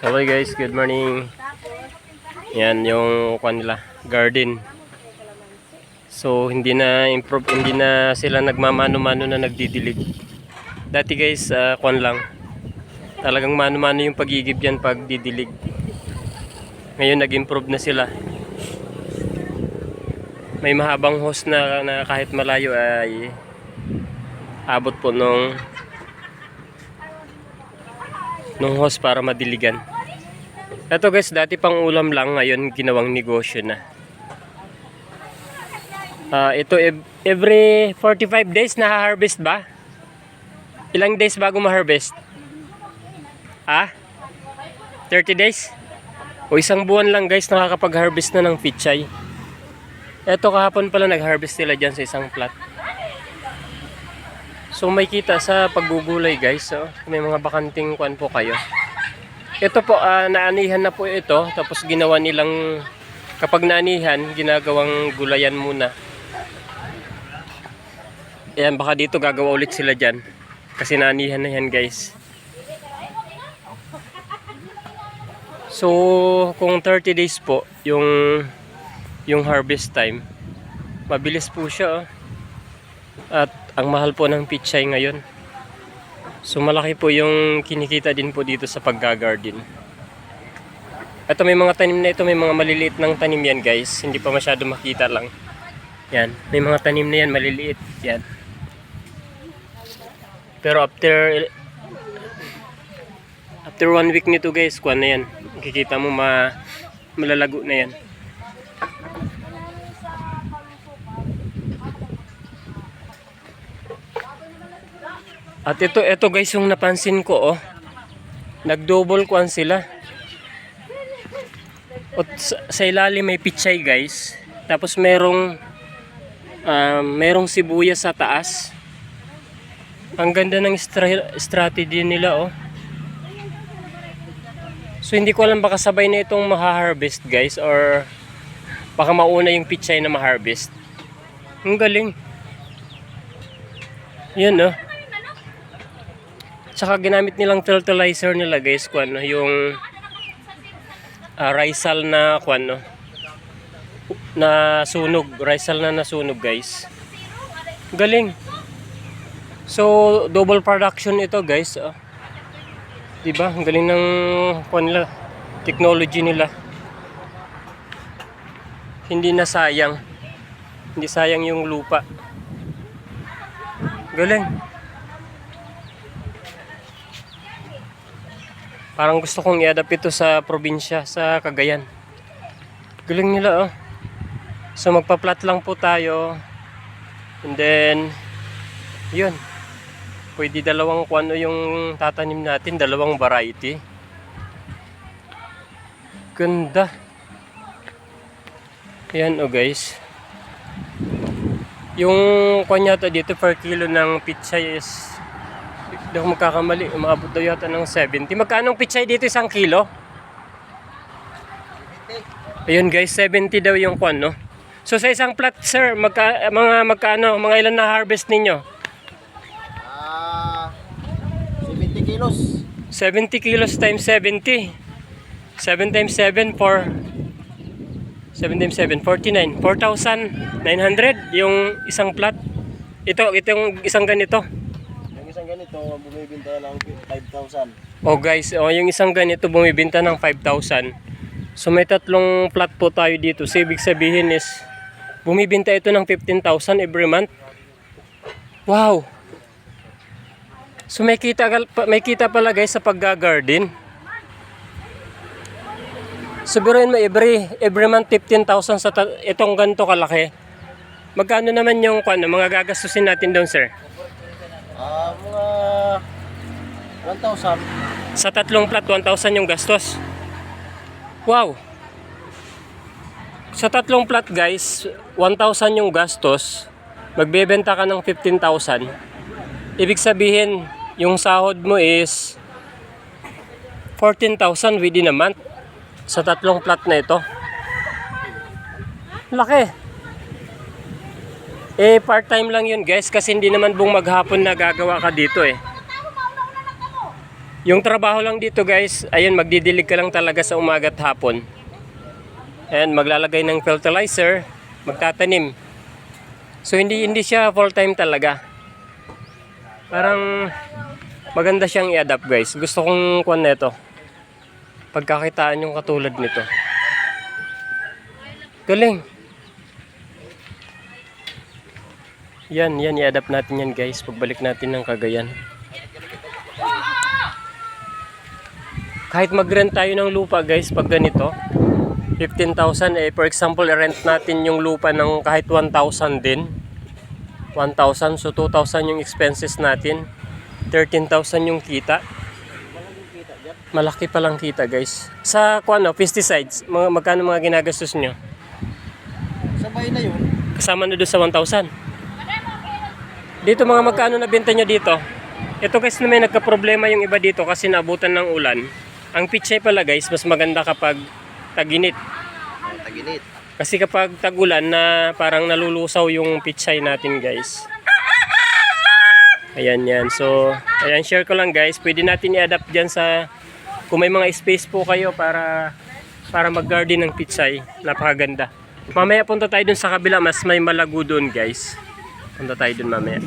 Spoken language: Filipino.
Hello guys, good morning. Yan yung kwan nila, garden. So hindi na improve, hindi na sila nagmamano-mano na nagdidilig. Dati guys, uh, kwan lang. Talagang mano-mano yung pagigib yan pag didilig. Ngayon nag-improve na sila. May mahabang hose na, na kahit malayo ay abot po nung nung hose para madiligan. Ito guys, dati pang ulam lang, ngayon ginawang negosyo na. Ah, ito ev- every 45 days na-harvest ba? Ilang days bago ma-harvest? Ah? 30 days? O isang buwan lang guys nakakapag-harvest na ng pichay. Ito kahapon pala nag-harvest sila dyan sa isang plot. So may kita sa paggugulay guys. So, may mga bakanting kwan po kayo. Ito po, ah, naanihan na po ito. Tapos ginawa nilang, kapag naanihan, ginagawang gulayan muna. Ayan, baka dito gagawa ulit sila dyan. Kasi naanihan na yan guys. So, kung 30 days po, yung, yung harvest time, mabilis po siya. Oh. At ang mahal po ng pichay ngayon. So malaki po yung kinikita din po dito sa paggagarden. Ito may mga tanim na ito, may mga maliliit ng tanim yan guys. Hindi pa masyado makita lang. Yan, may mga tanim na yan, maliliit. Yan. Pero after after one week nito guys, kuha na yan. Makikita mo ma malalago na yan. At ito, ito guys yung napansin ko oh. Nag-double kuan sila. At sa, sa ilalim may pichay guys. Tapos merong um, merong sibuyas sa taas. Ang ganda ng stra- strategy nila oh. So hindi ko alam baka sabay na itong maha-harvest guys or baka mauna yung pichay na ma-harvest. Ang galing. Yan oh. Tsaka ginamit nilang fertilizer nila guys, kung ano, yung ah, Rizal na kung ano, na sunog, Rizal na nasunog guys. Galing. So, double production ito guys. Oh. 'Di ba? Ang galing ng kung nila, technology nila. Hindi na sayang. Hindi sayang yung lupa. Galing. Parang gusto kong i-adapt ito sa probinsya, sa Cagayan. Galing nila oh. So magpa-plot lang po tayo. And then, yun. Pwede dalawang kung ano yung tatanim natin, dalawang variety. Ganda. Yan oh guys. Yung kanya to dito per kilo ng pizza is hindi ako magkakamali, umabot daw yata ng 70. Magkano ang pichay dito isang kilo? Ayun guys, 70 daw yung kwan, no? So sa isang plat, sir, magka, mga magkano, mga ilan na harvest ninyo? Ah, 70 kilos. 70 kilos times 70. 7 times 7 for 7 times 7, 49. 4,900 yung isang plat. Ito, ito yung isang ganito. Ganito, bumibinta ng 5,000. Oh guys, oh, yung isang ganito bumibenta ng 5,000. So may tatlong plot po tayo dito. So ibig sabihin is bumibenta ito ng 15,000 every month. Wow. So may kita may kita pala guys sa pagga-garden. Sabihin mo every every month 15,000 sa itong ganito kalaki. Magkano naman yung kwan, mga gagastusin natin doon, sir? Ah, mga 1,000. Sa tatlong plat, 1,000 yung gastos. Wow! Sa tatlong plat guys, 1,000 yung gastos. Magbebenta ka ng 15,000. Ibig sabihin, yung sahod mo is 14,000 within a month. Sa tatlong plat na ito. Laki. Eh, part-time lang yun guys kasi hindi naman buong maghapon na gagawa ka dito eh. Yung trabaho lang dito guys, ayun magdidilig ka lang talaga sa umaga at hapon. And maglalagay ng fertilizer, magtatanim. So hindi hindi siya full time talaga. Parang maganda siyang i-adapt guys. Gusto kong kuan nito. Pagkakitaan yung katulad nito. Galing. Yan, yan i-adapt natin yan guys. Pagbalik natin ng Cagayan. Kahit mag-rent tayo ng lupa guys pag ganito, 15,000 eh for example i-rent natin yung lupa ng kahit 1,000 din. 1,000 so 2,000 yung expenses natin. 13,000 yung kita. Malaki palang kita guys. Sa kuano, pesticides, mga magkano mga ginagastos nyo? Sabay na yun. Kasama na doon sa 1,000. Dito mga magkano na benta nyo dito? Ito guys na may nagka-problema yung iba dito kasi naabutan ng ulan. Ang pichay pala guys, mas maganda kapag taginit. Taginit. Kasi kapag tagulan na parang nalulusaw yung pichay natin guys. Ayan yan. So, ayan share ko lang guys. Pwede natin i-adapt dyan sa kung may mga space po kayo para para mag-garden ng pichay. Napakaganda. Mamaya punta tayo dun sa kabila. Mas may malago dun guys. Punta tayo dun mamaya.